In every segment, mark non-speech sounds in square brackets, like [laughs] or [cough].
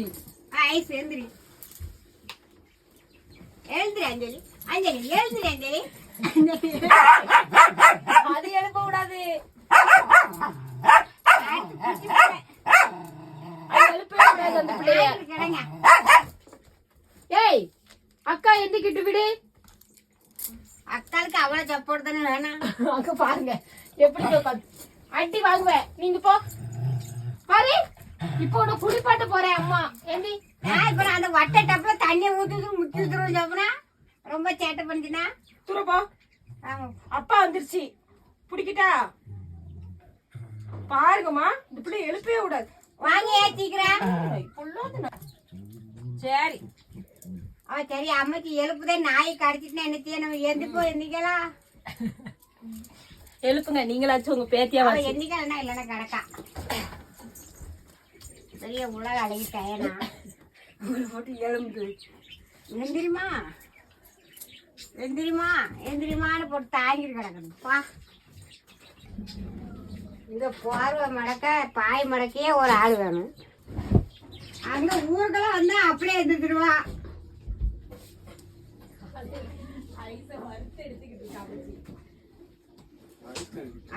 எழுந்திரி. எழுந்திரி அஞ்சலி. அஞ்சலி எழுந்திரி அஞ்சலி. அது எழுப்ப கூடாது. ஏய் அக்கா எந்திக்கிட்டு விடு? அக்காளுக்கு அவ்வளவு சப்போர்ட் தானே வேணாம். அங்க பாருங்க எப்படி அடி வாங்குவேன் நீங்க போ. இப்போ உன குளிப்பாட்ட போறேன் அம்மா. ஏண்டி? நான் இப்ப அந்த வட்ட டப்புல தண்ணியை ஊத்துது முத்தி சொப்பனா ரொம்ப சேட்டை பண்ணிச்சுனா துறப்பா ஆமா. அப்பா வந்துருச்சு. பிடிக்கிட்டா? பாருங்கம்மா இந்த பிள்ளை எழுப்பவே கூடாது. வாங்க ஏத்திக்கிறேன். சரி. அவ சரி அம்மைக்கு எழுப்புதே நாயை கடிச்சிட்டுனா என்ன நம்ம எந்திப்போ எந்திக்கலாம் எழுப்புங்க நீங்களாச்சும் உங்க பேத்தியா அவ எந்திக்கலன்னா இல்லைன்னா கிடக்கா. பெரிய உலக அழகிட்டேனா உங்களை போட்டு எலும்பு எந்திரிமா எந்திரிமா எந்திரிமான்னு போட்டு தாங்கிட்டு கிடக்கணும். பா. இந்த போர்வை மடக்க பாய் மடக்கையே ஒரு ஆள் வேணும். அங்க ஊருக்கெல்லாம் வந்தா அப்படியே எந்திரிச்சிருவா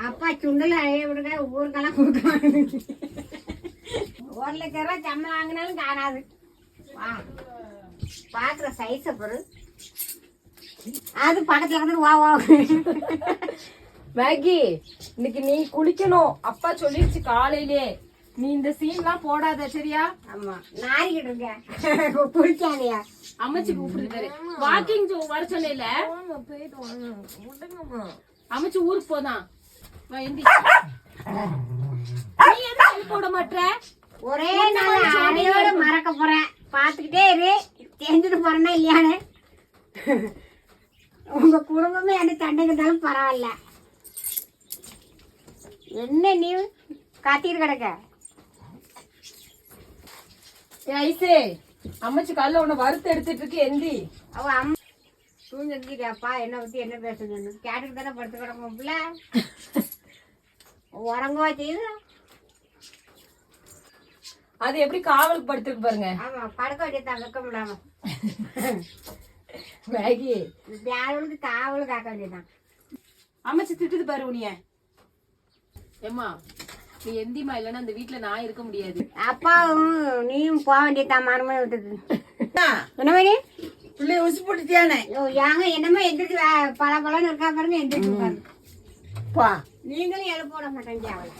அப்பா சுண்டல் அழைய விடுங்க ஊருக்கெல்லாம் கொடுக்குறாங்க ஒரு லட்ச ரூபா சம்பளம் வாங்கினாலும் காணாது. வா. பாக்குற சைஸ பொறு அது பக்கத்துல வந்து வா வா. மேகி இன்னைக்கு நீ குளிக்கணும். அப்பா சொல்லிருச்சு காலையிலே. நீ இந்த சீன்லாம் போடாத சரியா? ஆமா. நாரிக்கிட்டு இருக்க பிடிக்காதையா அமைச்சு கூப்பிடுறாரு வாக்கிங் வர சொன்னேல? அமைச்சு ஊருக்கு போதான். வா, எந்தி. நீ எதுக்கு எழுப்ப விட மாட்ற? ஒரே நாள் அடையோட மறக்க போறேன். பாத்துக்கிட்டே இரு. தெரிஞ்சுட்டு போறேன்னா இல்லையானு உங்க குடும்பமே என்ன சண்டைக்கு பரவாயில்ல. என்ன நீ காத்திட்டு கிடக்க? ஐசே அமைச்சு காலைல உன்னை வறுத்து எடுத்துட்டு இருக்கு எந்தி? அவ அம்மா தூங்கிருக்கியாப்பா என்ன பத்தி என்ன பேசுங்கன்னு கேட்டுட்டு தானே படுத்து கிடக்கும் பிள்ளை. [laughs] உறங்கவா செய்யுது? அது எப்படி காவலுக்கு படுத்துருக்கு பாருங்க. ஆமா படுக்க வேண்டியதான் வைக்க முடியாம. மேகி. யாருக்கு காவல் காக்க வேண்டியதான் அமைச்சு திட்டுது பாரு உனிய ஏம்மா நீ எந்திமா இல்லைன்னா அந்த வீட்டுல நான் இருக்க முடியாது. அப்பாவும் நீயும் போக வேண்டியதான் மனமே விட்டுது என்ன மாதிரி? பிள்ளைய உசு போட்டுட்டியானே? ஐயோ, ஏங்க என்னமோ எந்திரிச்சு பல பலன்னு இருக்கா பாருங்க எந்திரிச்சு பா. நீங்களும் எழுப்ப விட மாட்டேங்க அவளை